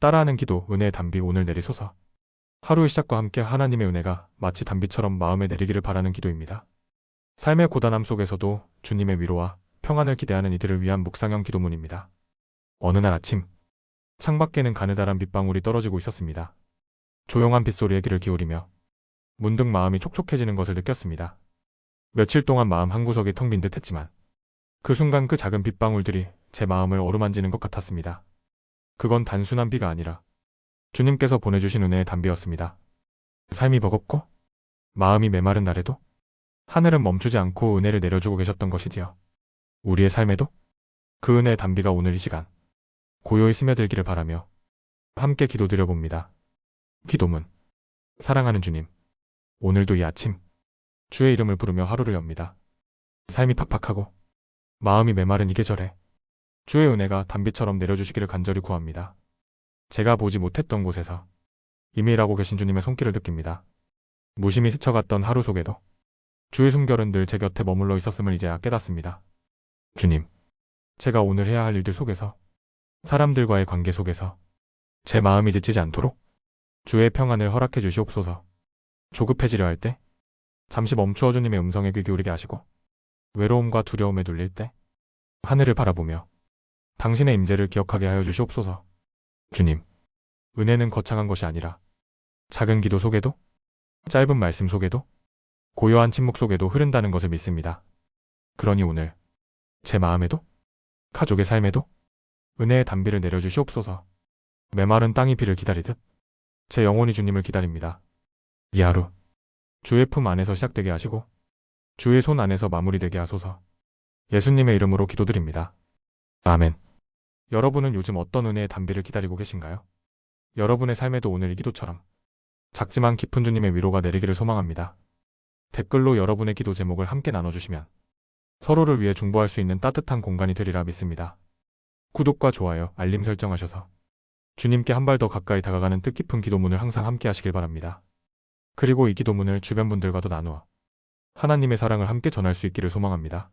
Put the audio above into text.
따라하는 기도, 은혜의 담비 오늘 내리소서. 하루의 시작과 함께 하나님의 은혜가 마치 담비처럼 마음에 내리기를 바라는 기도입니다. 삶의 고단함 속에서도 주님의 위로와 평안을 기대하는 이들을 위한 묵상형 기도문입니다. 어느 날 아침, 창밖에는 가느다란 빗방울이 떨어지고 있었습니다. 조용한 빗소리에 귀를 기울이며 문득 마음이 촉촉해지는 것을 느꼈습니다. 며칠 동안 마음 한구석이 텅 빈 듯했지만 그 순간 그 작은 빗방울들이 제 마음을 어루만지는 것 같았습니다. 그건 단순한 비가 아니라 주님께서 보내주신 은혜의 담비였습니다. 삶이 버겁고 마음이 메마른 날에도 하늘은 멈추지 않고 은혜를 내려주고 계셨던 것이지요. 우리의 삶에도 그 은혜의 담비가 오늘 이 시간 고요히 스며들기를 바라며 함께 기도드려 봅니다. 기도문 사랑하는 주님 오늘도 이 아침 주의 이름을 부르며 하루를 엽니다. 삶이 팍팍하고 마음이 메마른 이 계절에 주의 은혜가 단비처럼 내려주시기를 간절히 구합니다. 제가 보지 못했던 곳에서 이미 일하고 계신 주님의 손길을 느낍니다. 무심히 스쳐갔던 하루 속에도 주의 숨결은 늘 제 곁에 머물러 있었음을 이제야 깨닫습니다. 주님, 제가 오늘 해야 할 일들 속에서 사람들과의 관계 속에서 제 마음이 지치지 않도록 주의 평안을 허락해 주시옵소서. 조급해지려 할 때 잠시 멈추어 주님의 음성에 귀 기울이게 하시고 외로움과 두려움에 눌릴 때 하늘을 바라보며 당신의 임재를 기억하게 하여 주시옵소서. 주님, 은혜는 거창한 것이 아니라 작은 기도 속에도 짧은 말씀 속에도 고요한 침묵 속에도 흐른다는 것을 믿습니다. 그러니 오늘 제 마음에도 가족의 삶에도 은혜의 담비를 내려주시옵소서. 메마른 땅이 비를 기다리듯 제 영혼이 주님을 기다립니다. 이 하루 주의 품 안에서 시작되게 하시고 주의 손 안에서 마무리되게 하소서. 예수님의 이름으로 기도드립니다. 아멘. 여러분은 요즘 어떤 은혜의 담비를 기다리고 계신가요? 여러분의 삶에도 오늘 이 기도처럼 작지만 깊은 주님의 위로가 내리기를 소망합니다. 댓글로 여러분의 기도 제목을 함께 나눠주시면 서로를 위해 중보할 수 있는 따뜻한 공간이 되리라 믿습니다. 구독과 좋아요, 알림 설정하셔서 주님께 한 발 더 가까이 다가가는 뜻깊은 기도문을 항상 함께 하시길 바랍니다. 그리고 이 기도문을 주변 분들과도 나누어 하나님의 사랑을 함께 전할 수 있기를 소망합니다.